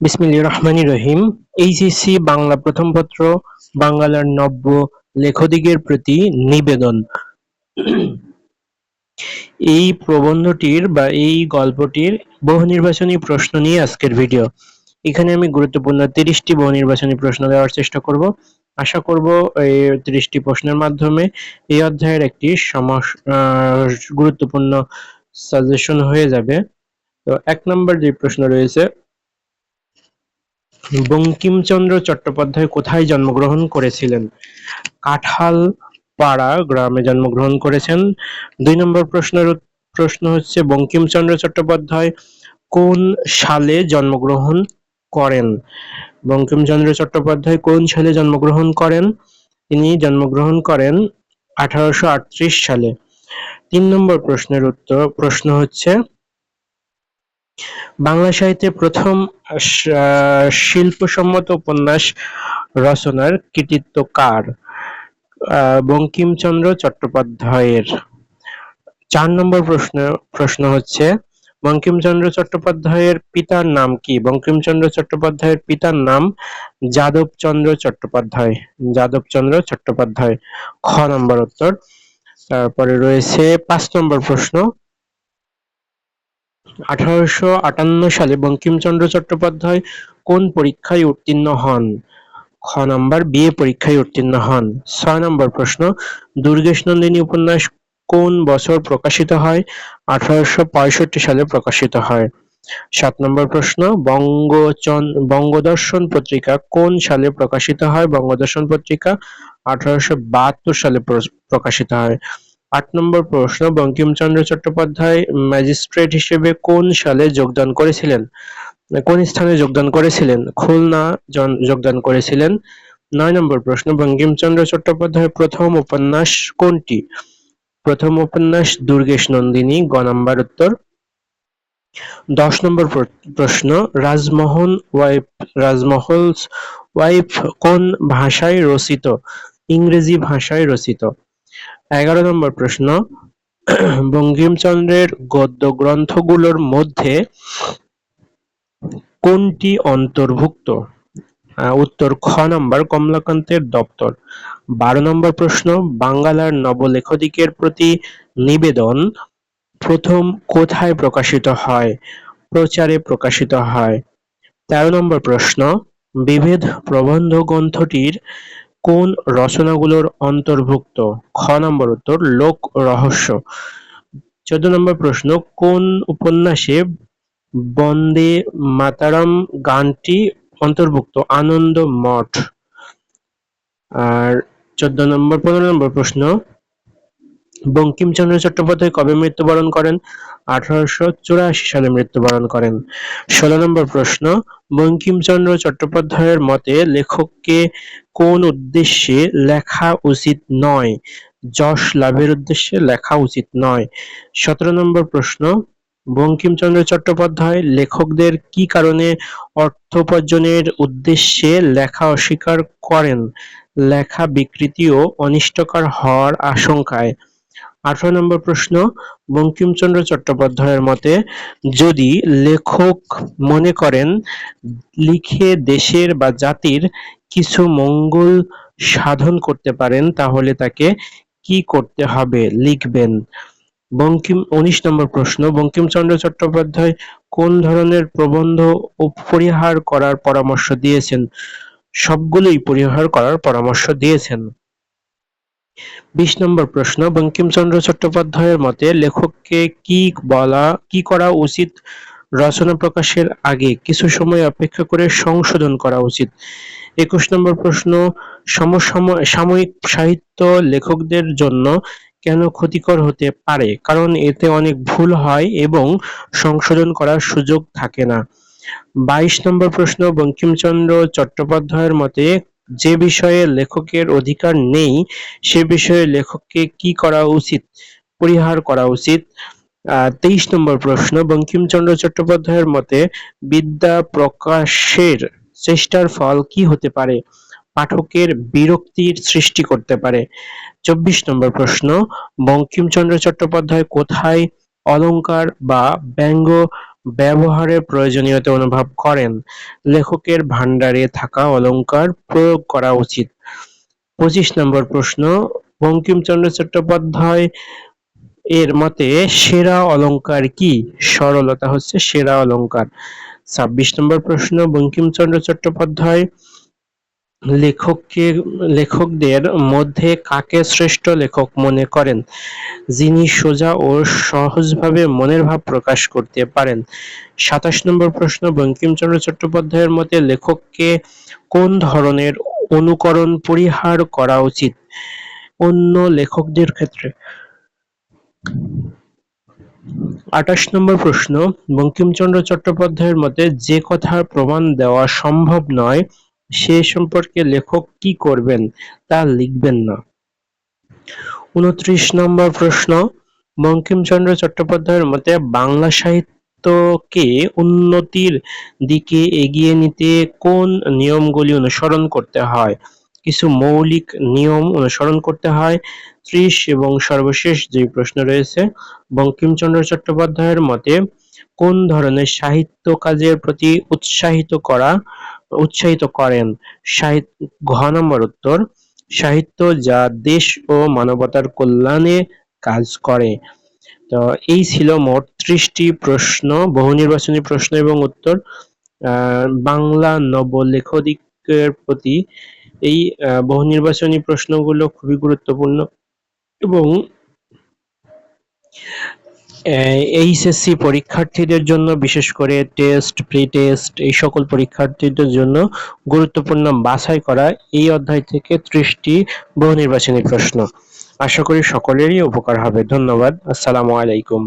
বিসমিল্লাহির রহমানির রহিম। এইচএসসি বাংলা প্রথম পত্র, বাংলার নব্য লেখদিগের প্রতি নিবেদন। এই প্রবন্ধটির বা এই গল্পটির বহু নির্বাচনী প্রশ্ন নিয়ে আজকের ভিডিও। এখানে আমি গুরুত্বপূর্ণ তিরিশটি বহু নির্বাচনী প্রশ্ন দেওয়ার চেষ্টা করব। আশা করব এই তিরিশটি প্রশ্নের মাধ্যমে এই অধ্যায়ের একটি গুরুত্বপূর্ণ সাজেশন হয়ে যাবে। তো এক নম্বর যে প্রশ্ন রয়েছে বঙ্কিমচন্দ্র চট্টোপাধ্যায় কোথায় জন্মগ্রহণ করেছিলেন? কাঁঠাল পাড়া গ্রামে জন্মগ্রহণ করেছেন। দুই নম্বর প্রশ্নের প্রশ্ন হচ্ছে, বঙ্কিমচন্দ্র চট্টোপাধ্যায় কোন সালে জন্মগ্রহণ করেন? বঙ্কিমচন্দ্র চট্টোপাধ্যায় কোন সালে জন্মগ্রহণ করেন? তিনি জন্মগ্রহণ করেন আঠারোশো আটত্রিশ সালে। তিন নম্বর প্রশ্নের উত্তর প্রশ্ন হচ্ছে বাংলা সাহিত্যে প্রথম শিল্পসম্মত উপন্যাস রচনার কৃতিত্ব কার? বঙ্কিমচন্দ্র চট্টোপাধ্যায়ের। চার নম্বর প্রশ্ন প্রশ্ন হচ্ছে, বঙ্কিমচন্দ্র চট্টোপাধ্যায়ের পিতার নাম কি? বঙ্কিমচন্দ্র চট্টোপাধ্যায়ের পিতার নাম যাদবচন্দ্র চট্টোপাধ্যায়। যাদবচন্দ্র চট্টোপাধ্যায়। খ নম্বর উত্তর। তারপরে রয়েছে পাঁচ নম্বর প্রশ্ন। আঠারোশো আটান্ন সালে বঙ্কিমচন্দ্র চট্টোপাধ্যায় কোন পরীক্ষায় উত্তীর্ণ হন? খ নম্বর বিএ পরীক্ষায় উত্তীর্ণ হন। ছয় নম্বর প্রশ্ন, দুর্গেশ নন্দিনী উপন্যাস কোন বছর প্রকাশিত হয়? আঠারোশো পঁয়ষট্টি সালে প্রকাশিত হয়। সাত নম্বর প্রশ্ন, বঙ্গচন, বঙ্গদর্শন পত্রিকা কোন সালে প্রকাশিত হয়? বঙ্গদর্শন পত্রিকা আঠারোশো বাহাত্তর সালে প্রকাশিত হয়। আট নম্বর প্রশ্ন, বঙ্কিমচন্দ্র চট্টোপাধ্যায় ম্যাজিস্ট্রেট হিসেবে কোন সালে যোগদান করেছিলেন? কোন স্থানে যোগদান করেছিলেন? খুলনা যোগদান করেছিলেন। নয় নম্বর প্রশ্ন, বঙ্কিমচন্দ্র চট্টোপাধ্যায়ের প্রথম উপন্যাস কোনটি? প্রথম উপন্যাস, দুর্গেশ নন্দিনী, গ নম্বর উত্তর। দশ নম্বর প্রশ্ন রাজমোহন ওয়াইফ রাজমহল ওয়াইফ কোন ভাষায় রচিত? ইংরেজি ভাষায় রচিত। এগারো নম্বর প্রশ্ন। বঙ্কিমচন্দ্রের গদ্য গ্রন্থগুলোর মধ্যে কোনটি অন্তর্ভুক্ত? উত্তর খ নম্বর, কমলাকান্তের দপ্তর। বারো নম্বর প্রশ্ন, বাঙ্গালার নবলেখদিকের প্রতি নিবেদন প্রথম কোথায় প্রকাশিত হয়? প্রচারে প্রকাশিত হয়। তেরো নম্বর প্রশ্ন, বিভেদ প্রবন্ধ গ্রন্থটির কোন রচনাগুলোর অন্তর্ভুক্ত? খ নম্বর উত্তর, লোক রহস্য। চোদ্দ নম্বর প্রশ্ন, কোন উপন্যাসে বন্দে মাতারাম গানটি অন্তর্ভুক্ত? আনন্দ মঠ। আর চোদ্দ নম্বর, পনেরো নম্বর প্রশ্ন বঙ্কিমচন্দ্র চট্টোপাধ্যায় কবে মৃত্যুবরণ করেন? আঠারোশো চুরাশি সালে মৃত্যুবরণ করেন। ষোলো নম্বর প্রশ্ন, বঙ্কিমচন্দ্র চট্টোপাধ্যায়ের মতে লেখককে কোন উদ্দেশ্যে লেখা উচিত নয়? যশ লাভের উদ্দেশ্যে লেখা উচিত নয়। সতেরো নম্বর প্রশ্ন, বঙ্কিমচন্দ্র চট্টোপাধ্যায় লেখকদের কি কারণে অর্থোপার্জনের উদ্দেশ্যে লেখা অস্বীকার করেন? লেখা বিকৃতি ও অনিষ্টকর হওয়ার আশঙ্কায়। আঠারো নম্বর প্রশ্ন, বঙ্কিমচন্দ্র চট্টোপাধ্যায়ের মতে যদি লেখক মনে করেন লিখে দেশের বা জাতির কিছু মঙ্গল সাধন করতে পারেন, তাহলে তাকে কি করতে হবে লিখবেন? বঙ্কিম, উনিশ নম্বর প্রশ্ন, বঙ্কিমচন্দ্র চট্টোপাধ্যায় কোন ধরনের প্রবন্ধ পরিহার করার পরামর্শ দিয়েছেন? সবগুলোই পরিহার করার পরামর্শ দিয়েছেন। বিশ নম্বর প্রশ্ন, বঙ্কিমচন্দ্র চট্টোপাধ্যায়ের মতে লেখককে কি বলা, কি করা উচিত রচনা প্রকাশের আগে? কিছু সময় অপেক্ষা করে সংশোধন করা উচিত। একুশ নম্বর প্রশ্ন সাময়িক সাহিত্য লেখকদের জন্য কেন ক্ষতিকর হতে পারে? কারণ এতে অনেক ভুল হয় এবং সংশোধন করার সুযোগ থাকে না। বাইশ নম্বর প্রশ্ন, বঙ্কিমচন্দ্র চট্টোপাধ্যায়ের মতে যে বিষয়ে লেখকের অধিকার নেই, সে বিষয়ে লেখককে কি করা উচিত? পরিহার করা উচিত? তেইশ নম্বর প্রশ্ন, বঙ্কিমচন্দ্র চট্টোপাধ্যায়ের মতে বিদ্যা প্রকাশের চেষ্টার ফল কি হতে পারে? পাঠকের বিরক্তির সৃষ্টি করতে পারে। চব্বিশ নম্বর প্রশ্ন, বঙ্কিমচন্দ্র চট্টোপাধ্যায় কোথায় অলঙ্কার বা ব্যঙ্গ ব্যবহারের প্রয়োজনীয়তা অনুভব করেন। লেখকের ভাণ্ডারে থাকা অলঙ্কার প্রয়োগ করা উচিত। পঁচিশ নম্বর প্রশ্ন, বঙ্কিমচন্দ্র চট্টোপাধ্যায় এর মতে সেরা অলঙ্কার কি? সরলতা হচ্ছে সেরা অলঙ্কার ছাব্বিশ নম্বর প্রশ্ন, বঙ্কিমচন্দ্র চট্টোপাধ্যায় লেখকদের মধ্যে কাকে শ্রেষ্ঠ লেখক মনে করেন? যিনি সোজা ও সহজভাবে মনের ভাব প্রকাশ করতে পারেন। সাতাশ নম্বর প্রশ্ন, বঙ্কিমচন্দ্র চট্টোপাধ্যায়ের মতে লেখককে কোন ধরনের অনুকরণ পরিহার করা উচিত? অন্য লেখকদের ক্ষেত্রে। আঠাশ নম্বর প্রশ্ন, বঙ্কিমচন্দ্র চট্টোপাধ্যায়ের মতে যে কথার প্রমাণ দেওয়া সম্ভব নয় সে সম্পর্কে লেখক কি করবেন তা লিখবেন না। উনত্রিশ নম্বর প্রশ্ন, বঙ্কিমচন্দ্র চট্টোপাধ্যায়ের মতে বাংলা সাহিত্যকে উন্নতির দিকে এগিয়ে নিতে কোন নিয়মগুলি অনুসরণ করতে হয়? কিছু মৌলিক নিয়ম অনুসরণ করতে হয়। ত্রিশ এবং সর্বশেষ যে প্রশ্ন রয়েছে, বঙ্কিমচন্দ্র চট্টোপাধ্যায়ের মতে কোন ধরনের সাহিত্য কাজের প্রতি উৎসাহিত করা উৎসাহিত করেন। ঘ নম্বর উত্তর, সাহিত্য যা দেশ ও মানবতার কল্যাণে কাজ করে। তো এই ছিল মোট ত্রিশটি প্রশ্ন, বহু নির্বাচনী প্রশ্ন এবং উত্তর। বাংলা নব নবলেখদিকের প্রতি এই বহু নির্বাচনী প্রশ্নগুলো খুবই গুরুত্বপূর্ণ এবং এইচএসসি পরীক্ষার্থীদের জন্য, বিশেষ করে টেস্ট প্রি টেস্ট এই সকল পরীক্ষার্থীদের জন্য গুরুত্বপূর্ণ বাছাই করা এই অধ্যায় থেকে ত্রিশটি বহু নির্বাচনী প্রশ্ন। আশা করি সকলেরই উপকার হবে। ধন্যবাদ। আসসালামু আলাইকুম।